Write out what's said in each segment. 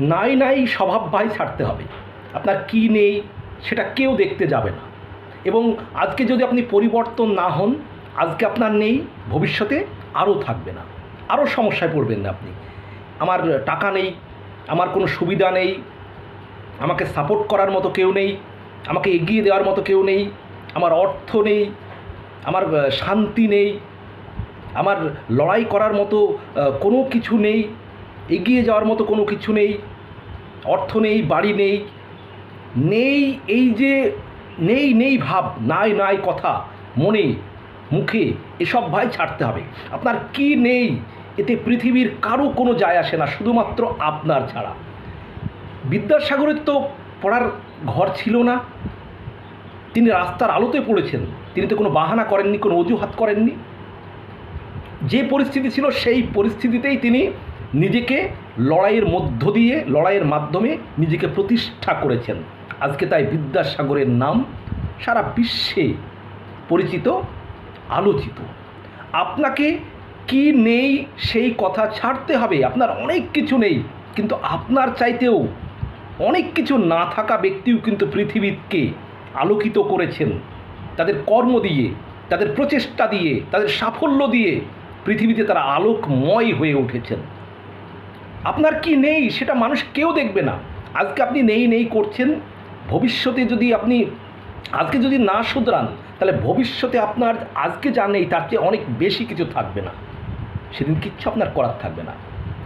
নাই নাই স্বভাব ভাই ছাড়তে হবে। আপনার কি নেই সেটা কেউ দেখতে যাবে না। এবং আজকে যদি আপনি পরিবর্তন না হন, আজকে আপনার নেই, ভবিষ্যতে আরও থাকবে না। আরও সমস্যায় পড়বেন না আপনি। আমার টাকা নেই, আমার কোনো সুবিধা নেই, আমাকে সাপোর্ট করার মতো কেউ নেই, আমাকে এগিয়ে দেওয়ার মতো কেউ নেই, আমার অর্থ নেই, আমার শান্তি নেই, আমার লড়াই করার মতো কোনো কিছু নেই এগিয়ে যাওয়ার মতো কোনো কিছু নেই, অর্থ নেই, বাড়ি নেই নেই এই যে, নেই নেই ভাব, নাই নাই কথা, মনে, মুখে, এসব ভাই ছাড়তে হবে। আপনার কি নেই? এতে পৃথিবীর কারও কোনো যায় আসে না, শুধুমাত্র আপনার ছাড়া। বিদ্যাসাগরের তো পড়ার ঘর ছিল না। তিনি রাস্তার আলোতে পড়েছেন। তিনি তো কোনো বাহানা করেননি, কোনো অজুহাত করেননি। যে পরিস্থিতি ছিল সেই পরিস্থিতিতেই তিনি নিজেকে লড়াইয়ের মধ্য দিয়ে, লড়াইয়ের মাধ্যমে নিজেকে প্রতিষ্ঠা করেছেন। আজকে তাই বিদ্যাসাগরের নাম সারা বিশ্বে পরিচিত, আলোচিত। আপনাকে কি নেই সেই কথা ছাড়তে হবে। আপনার অনেক কিছু নেই, কিন্তু আপনার চাইতেও অনেক কিছু না থাকা ব্যক্তিও কিন্তু পৃথিবীকে আলোকিত করেছেন। তাদের কর্ম দিয়ে, তাদের প্রচেষ্টা দিয়ে, তাদের সাফল্য দিয়ে পৃথিবীতে তারা আলোকময় হয়ে উঠেছেন। আপনার কি নেই সেটা মানুষ কেউ দেখবে না। আজকে আপনি নেই নেই করছেন। ভবিষ্যতে যদি আপনি, আজকে যদি না শুধরান, তাহলে ভবিষ্যতে আপনার আজকে যা নেই, তার চেয়ে অনেক বেশি কিছু থাকবে না। সেদিন কিচ্ছু আপনার করার থাকবে না।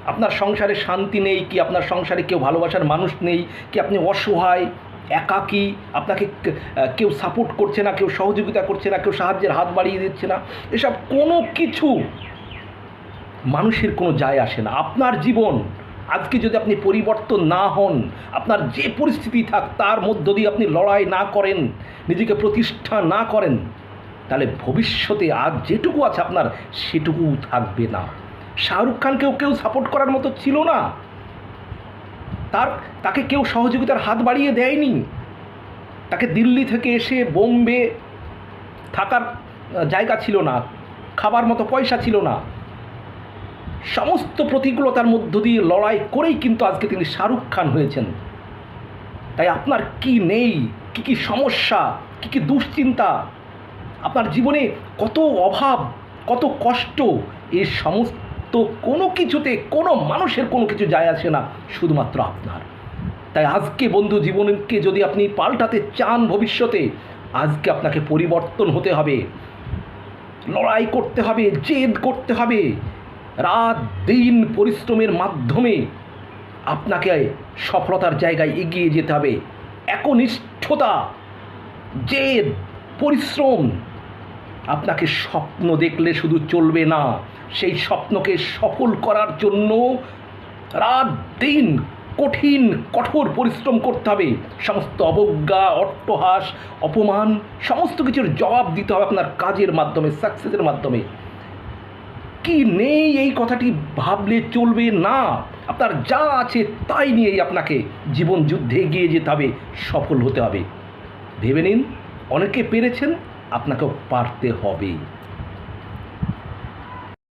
আপনার সংসারে শান্তি নেই কি আপনার সংসারে কেউ ভালোবাসার মানুষ নেই কি আপনি অসহায়, একাকী, আপনাকে কেউ সাপোর্ট করছে না, কেউ সহযোগিতা করছে না, কেউ সাহায্যের হাত বাড়িয়ে দিচ্ছে না। এসব কোনো কিছু মানুষের কোনো যায় আসে না। আপনার জীবন, আজকে যদি আপনি পরিবর্তন না হন, আপনার যে পরিস্থিতি থাক, তার মধ্য দিয়ে আপনি লড়াই না করেন, নিজেকে প্রতিষ্ঠা না করেন, তাহলে ভবিষ্যতে আর যেটুকু আছে আপনার, সেটুকু থাকবে না। শাহরুখ খানকেও কেউ সাপোর্ট করার মতো ছিল না। তার, তাকে কেউ সহযোগিতার হাত বাড়িয়ে দেয়নি। তাকে দিল্লি থেকে এসে বোম্বে থাকার জায়গা ছিল না, খাবার মতো পয়সা ছিল না। সমস্ত প্রতিকূলতার মধ্য দিয়ে লড়াই করেই কিন্তু আজকে তিনি শাহরুখ খান হয়েছেন। তাই আপনার কি নেই? কি কি সমস্যা? কি কি দুশ্চিন্তা? আপনার জীবনে কত অভাব, কত কষ্ট? এই সমস্ত কোনো কিছুতে কোনো মানুষের কোনো কিছু যায় আসে না, শুধুমাত্র আপনার। তাই আজকে বন্ধু জীবনকে যদি আপনি পাল্টাতে চান ভবিষ্যতে, আজকে আপনাকে পরিবর্তন হতে হবে। লড়াই করতে হবে, জেদ করতে হবে। রাত দিন পরিশ্রমের মাধ্যমে আপনাকে সফলতার জায়গায় এগিয়ে যেতে হবে। একনিষ্ঠতা যে পরিশ্রম আপনাকে স্বপ্ন দেখলে শুধু চলবে না, সেই স্বপ্নকে সফল করার জন্য রাত দিন কঠিন, কঠোর পরিশ্রম করতে হবে। সমস্ত অবজ্ঞা, অট্টহাস, অপমান, সমস্ত কিছুর জবাব দিতে হবে আপনার কাজের মাধ্যমে সাকসেসের মাধ্যমে। কি নেই এই কথাটি ভাবলে চলবে না। আপনার যা আছে তাই নিয়েই আপনাকে জীবন যুদ্ধে এগিয়ে যেতে হবে, সফল হতে হবে। ভেবে নিন, অনেকে পেরেছেন, আপনাকেও পারতে হবে।